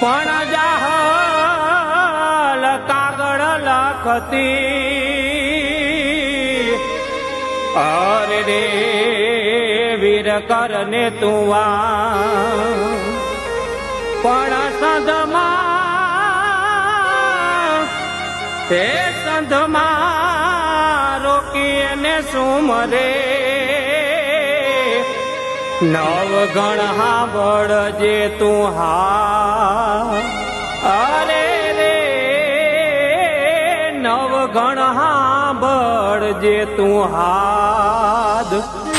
પણ જાહલ કાગળ લખતી. અરે રે વીર કરને તું આ પણ સંધમાં, તે સંધમાં રોકીને સુમરે નવ ગણ હાંભળ જે તું હા. અરે રે નવ ગણ હાંભળ જે તું હાદ.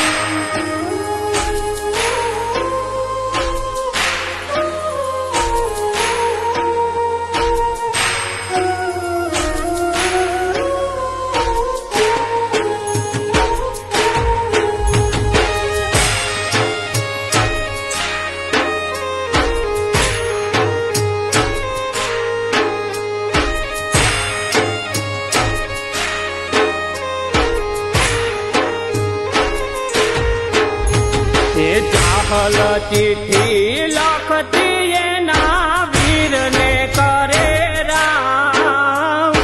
જાહલ ચીઠી લખતી એના વીરને કરે રામ.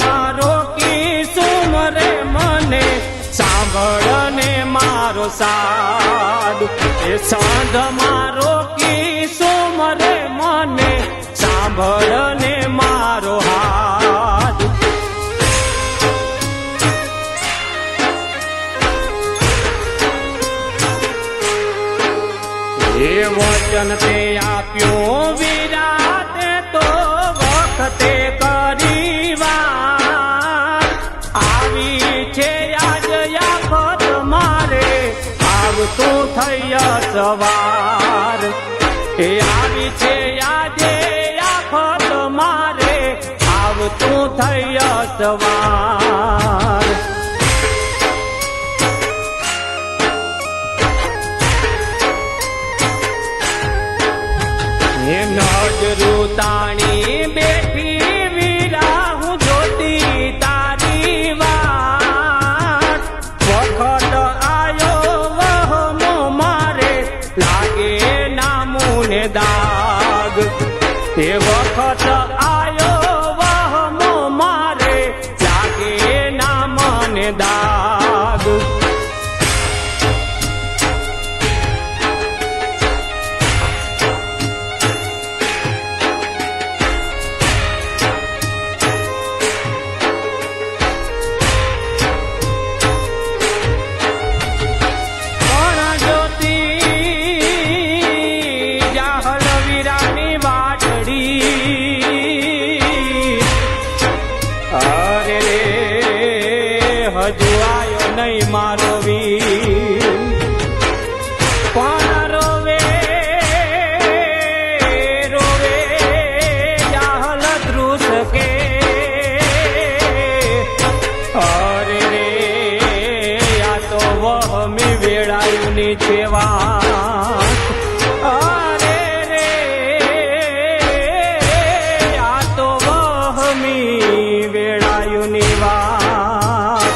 મારો કી સુમરે મને સાંભળ ને મારો સાદ. એ મારો કી સુમરે મને સાંભળ વચન તે આપ્યો. વિરાતે તો વખતે કરી આવી છે આજ યાફત મારે. આવતું થઈ સવાર એ આવી છે આજે આફત મારે. આવતું થઈ સવાર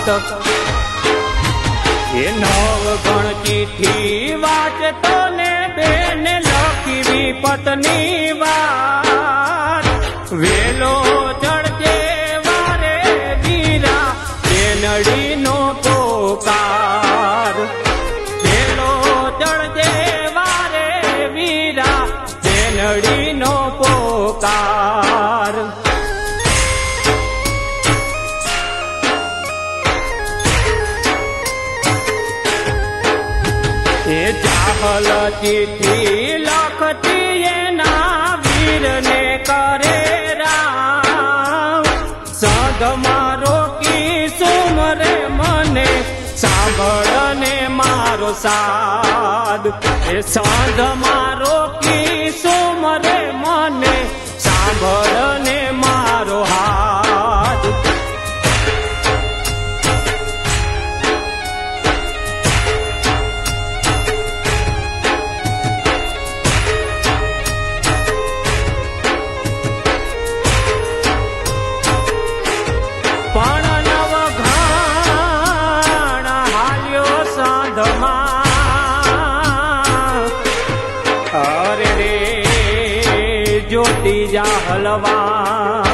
વાત. એ નવ ગણ ચીઠી વાંચતો ને બેન લખી વિપતની વાત. વેલો ચડજે વારે વીરા બેનડીનો પોકાર. વેલો ચડજે વારે વીરા બેનડીનો ચીઠી ના વીરને કરે રામ. સગ મારો કી સુમરે મને સાંભળ ને મારો સાદ. એ સંગ મારો કી સુમરે જા હલવા.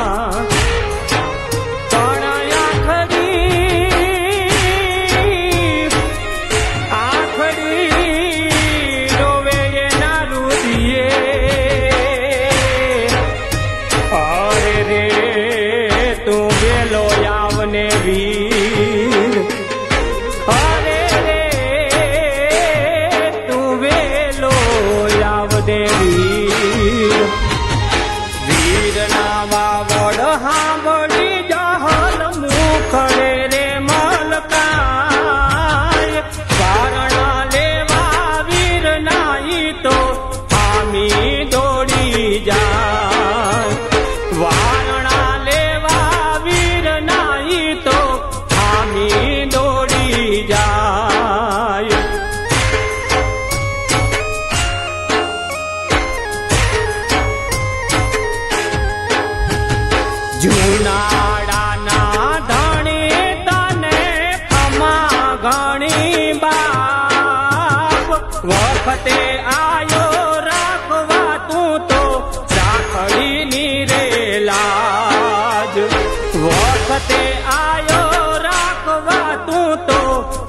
તું તો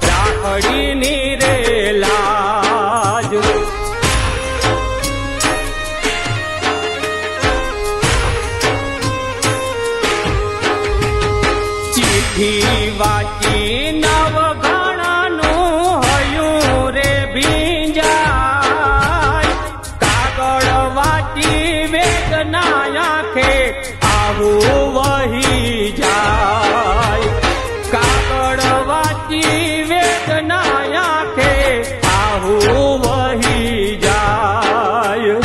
રાખડીની રે લાજ. ચીઠી વાંચી જનાયા કે આહો વહી જાય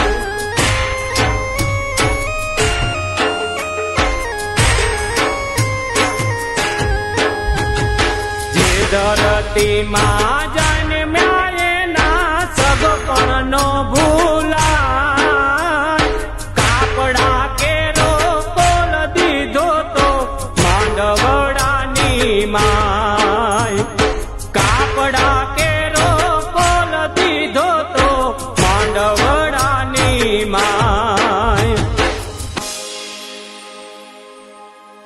જે ધરતી માં જન્મ્યા એના સગપણ નો ભૂલા માં